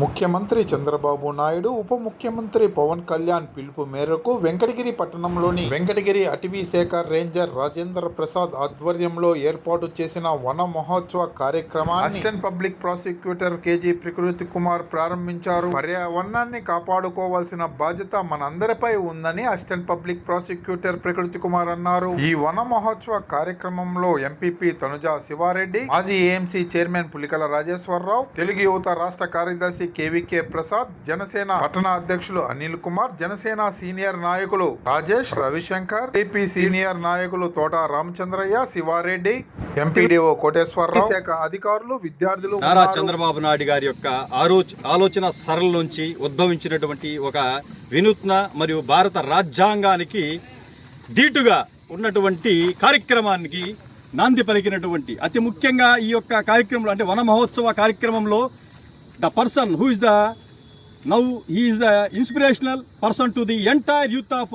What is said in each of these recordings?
ముఖ్యమంత్రి చంద్రబాబు నాయుడు ఉప ముఖ్యమంత్రి పవన్ కళ్యాణ్ పిలుపు మేరకు వెంకటగిరి పట్టణంలోని వెంకటగిరి అటవీ శాఖ రేంజర్ రాజేంద్ర ప్రసాద్ ఆధ్వర్యంలో ఏర్పాటు చేసిన వన మహోత్సవ కార్యక్రమాన్ని అసిస్టెంట్ పబ్లిక్ ప్రాసిక్యూటర్ కేజీ ప్రకృతి కుమార్ ప్రారంభించారు. పర్యావరణాన్ని కాపాడుకోవాల్సిన బాధ్యత మనందరిపై ఉందని అసిస్టెంట్ పబ్లిక్ ప్రాసిక్యూటర్ ప్రకృతి కుమార్ అన్నారు. ఈ వన మహోత్సవ కార్యక్రమంలో ఎంపీపీ తనుజ శివారెడ్డి మాజీ ఏఎంసీ చైర్మన్ పులికల రాజేశ్వరరావు తెలుగు యువత రాష్ట్ర కార్యదర్శి కేవీకే ప్రసాద్ జనసేన పట్టణ అధ్యక్షులు అనిల్ కుమార్ జనసేన సీనియర్ నాయకులు రాజేష్ రవిశంకర్ టీపీ సీనియర్ నాయకులు తోట రామచంద్రయ్య శివారెడ్డి ఎంపీడీఓ కోటేశ్వరరావు శాఖ అధికారులు విద్యార్థులు నారా. చంద్రబాబు నాయుడు గారి యొక్క ఆలోచ ఆలోచన సరళ నుంచి ఉద్భవించినటువంటి ఒక వినూత్న మరియు భారత రాజ్యాంగానికి ధీటుగా ఉన్నటువంటి కార్యక్రమానికి నాంది పలికినటువంటి అతి ముఖ్యంగా ఈ యొక్క కార్యక్రమంలో అంటే వన మహోత్సవ కార్యక్రమంలో the person who is the now is the inspirational person to the entire youth of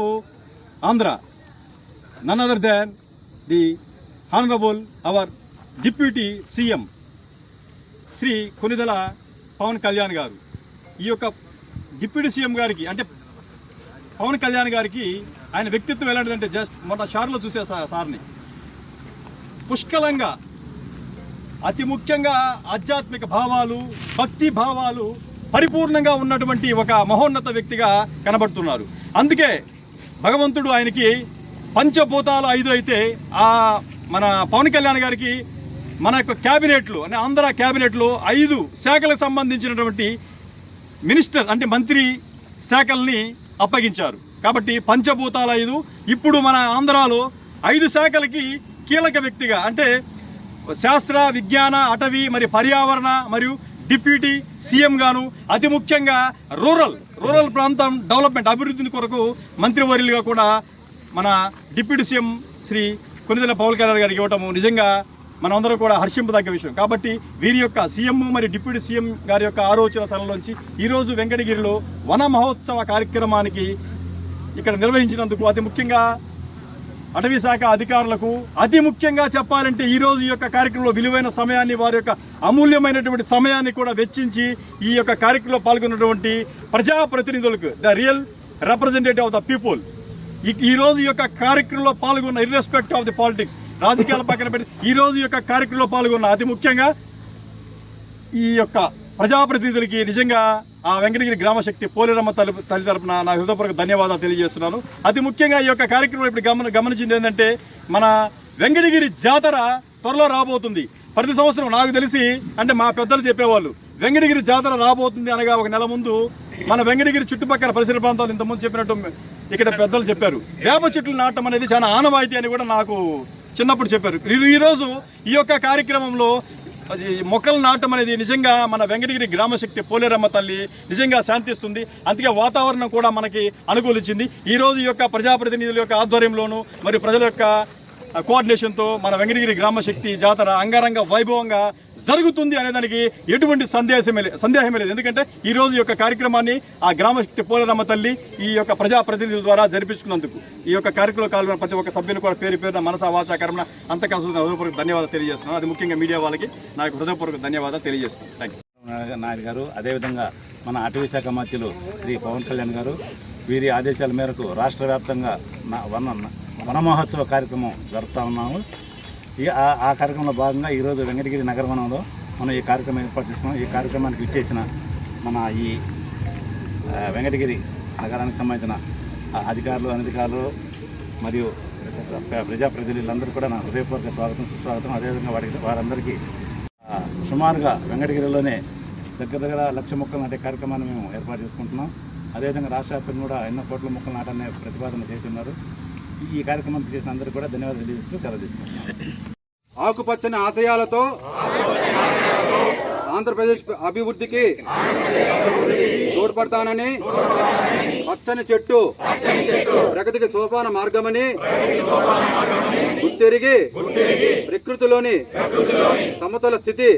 Andhra none other than the honourable our deputy CM Shri Konidela Pawan Kalyan garu. ఈ యొక్క డిప్యూటీ సీఎం గారికి అంటే పవన్ కళ్యాణ్ గారికి ఆయన వ్యక్తిత్వం ఎలాంటిదంటే just మొన్న షార్లో చూసే సార్ని. పుష్కలంగా అతి ముఖ్యంగా ఆధ్యాత్మిక భావాలు భక్తి భావాలు పరిపూర్ణంగా ఉన్నటువంటి ఒక మహోన్నత వ్యక్తిగా కనబడుతున్నారు. అందుకే భగవంతుడు ఆయనకి పంచభూతాలు ఐదు అయితే ఆ మన పవన్ కళ్యాణ్ గారికి మన యొక్క క్యాబినెట్లు అంటే ఆంధ్ర క్యాబినెట్లు ఐదు శాఖలకు సంబంధించినటువంటి మినిస్టర్ అంటే మంత్రి శాఖల్ని అప్పగించారు. కాబట్టి పంచభూతాల ఐదు. ఇప్పుడు మన ఆంధ్రాలో ఐదు శాఖలకి కీలక వ్యక్తిగా అంటే శాస్త్ర విజ్ఞాన అటవీ మరి పర్యావరణ మరియు డిప్యూటీ సీఎం గాను అతి ముఖ్యంగా రూరల్ రూరల్ ప్రాంతం డెవలప్మెంట్ అభివృద్ధిని కొరకు మంత్రివర్యులుగా కూడా మన డిప్యూటీ సీఎం శ్రీ కొనిదెల పవన్ కళ్యాణ్ గారికి ఇవ్వటము నిజంగా మనమందరం కూడా హర్షింపదగ్గ విషయం. కాబట్టి వీరి యొక్క సీఎం మరియు డిప్యూటీ సీఎం గారి యొక్క ఆలోచన సరళలోంచి ఈరోజు వెంకటగిరిలో వన మహోత్సవ కార్యక్రమానికి ఇక్కడ నిర్వహించినందుకు అతి ముఖ్యంగా అటవీ శాఖ అధికారులకు అతి ముఖ్యంగా చెప్పాలంటే ఈ రోజు ఈ యొక్క కార్యక్రమంలో విలువైన సమయాన్ని వారి యొక్క అమూల్యమైనటువంటి సమయాన్ని కూడా వెచ్చించి ఈ యొక్క కార్యక్రమంలో పాల్గొన్నటువంటి ప్రజాప్రతినిధులకు the real representative of the people. ఈ ఈ యొక్క కార్యక్రమంలో పాల్గొన్న ఇర్రెస్పెక్ట్ ఆఫ్ ది పాలిటిక్స్ రాజకీయాల పక్కన పెట్టి ఈ రోజు ఈ యొక్క కార్యక్రమంలో పాల్గొన్న అతి ముఖ్యంగా ఈ యొక్క ప్రజాప్రతినిధులకి నిజంగా ఆ వెంకటగిరి గ్రామ శక్తి పోలేరమ్మ తల్లి తల్లి తరపున నా హృదయపూర్వక ధన్యవాదాలు తెలియజేస్తున్నాను. అతి ముఖ్యంగా ఈ యొక్క కార్యక్రమం ఇప్పుడు గమన గమనించింది ఏంటంటే మన వెంకటగిరి జాతర త్వరలో రాబోతుంది. ప్రతి సంవత్సరం నాకు తెలిసి అంటే మా పెద్దలు చెప్పేవాళ్ళు వెంకటగిరి జాతర రాబోతుంది అనగా ఒక నెల ముందు మన వెంకటగిరి చుట్టుపక్కల పరిసర ప్రాంతాలు ఇంతకుముందు చెప్పినట్టు ఇక్కడ పెద్దలు చెప్పారు. వేప చెట్లు నాటం అనేది చాలా ఆనవాయితీ అని కూడా నాకు చిన్నప్పుడు చెప్పారు. ఈరోజు ఈ యొక్క కార్యక్రమంలో మొక్కలు నాటం అనేది నిజంగా మన వెంకటగిరి గ్రామశక్తి పోలేరమ్మ తల్లి నిజంగా శాంతిస్తుంది. అందుకే వాతావరణం కూడా మనకి అనుకూలించింది. ఈ రోజు యొక్క ప్రజాప్రతినిధుల యొక్క ఆధ్వర్యంలోను మరియు ప్రజల యొక్క కోఆర్డినేషన్తో మన వెంకటగిరి గ్రామశక్తి జాతర అంగరంగ వైభవంగా జరుగుతుంది అనే దానికి ఎటువంటి సందేశమే సందేహమే లేదు. ఎందుకంటే ఈ రోజు యొక్క కార్యక్రమాన్ని ఆ గ్రామశక్తి పోలేరమ్మ తల్లి ఈ యొక్క ప్రజాప్రతినిధుల ద్వారా జరిపించుకున్నందుకు ఈ యొక్క కార్యక్రమంలో పాల్గొన్న ప్రతి ఒక్క సభ్యులు కూడా పేరు పేరున మనసా వాచా కర్మ హృదయపూర్వక ధన్యవాదాలు తెలియజేస్తున్నాను. అది ముఖ్యంగా మీడియా వాళ్ళకి నాకు హృదయపూర్వక ధన్యవాదాలు తెలియజేస్తున్నాను. థ్యాంక్ నాయుడు గారు అదేవిధంగా మన అటవీ శాఖ మంత్రులు శ్రీ పవన్ కళ్యాణ్ గారు వీరి ఆదేశాల మేరకు రాష్ట్ర వ్యాప్తంగా నా వన వన మహోత్సవ కార్యక్రమం జరుపుతా ఉన్నాము. ఈ ఆ- కార్యక్రమంలో భాగంగా ఈరోజు వెంకటగిరి నగరవనంలో మనం ఈ కార్యక్రమం ఏర్పాటు చేసుకున్నాం. ఈ కార్యక్రమానికి ఇచ్చేసిన మన ఈ వెంకటగిరి నగరానికి సంబంధించిన అధికారులు అనధికారులు మరియు ప్ర- ప్రజాప్రతినిధులందరూ కూడా నా హృదయపూర్వక స్వాగతం సుస్వాగతం. అదేవిధంగా వారికి వారందరికీ సుమారుగా వెంకటగిరిలోనే దగ్గర దగ్గర లక్ష మొక్కలు నాటే కార్యక్రమాన్ని మేము ఏర్పాటు చేసుకుంటున్నాం. అదేవిధంగా రాష్ట్ర వ్యాప్తంగా కూడా ఎన్నో కోట్ల మొక్కలు నాటనే ప్రతిపాదన చేస్తున్నారు. ఈ- కార్యక్రమం చేసిన అందరూ కూడా ధన్యవాదాలు తెలియజేస్తూ సెలవు ఆకుపచ్చని ఆశయాలతో ఆంధ్రప్రదేశ్ అభివృద్ధికి తోడ్పడతానని పచ్చని చెట్టు ప్రగతికి సోపాన మార్గమని గుర్తెరిగి ప్రకృతిలోని సమతల స్థితి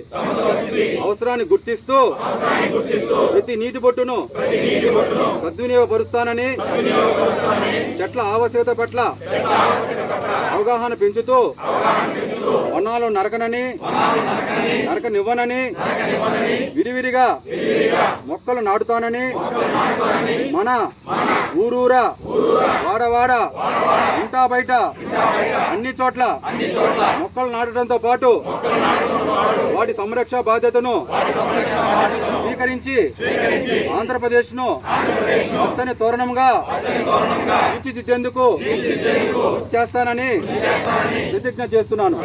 అవసరాన్ని గుర్తిస్తూ ప్రతి నీటి బొట్టును సద్వినియోగపరుస్తానని చెట్ల ఆవశ్యకత పట్ల అవగాహన పెంచుతూ వనాలు నరకనని నరకనివ్వనని విరివిరిగా మొక్కలు నాటుతానని మన ఊరూరా వాడవాడ ఇంటా బయట అన్ని చోట్ల మొక్కలు నాటడంతో పాటు వాటి సంరక్ష బాధ్యతను స్వీకరించి ఆంధ్రప్రదేశ్ను పచ్చని తోరణంగా తీర్చిదిద్దేందుకు చేస్తానని ప్రతిజ్ఞ చేస్తున్నాను.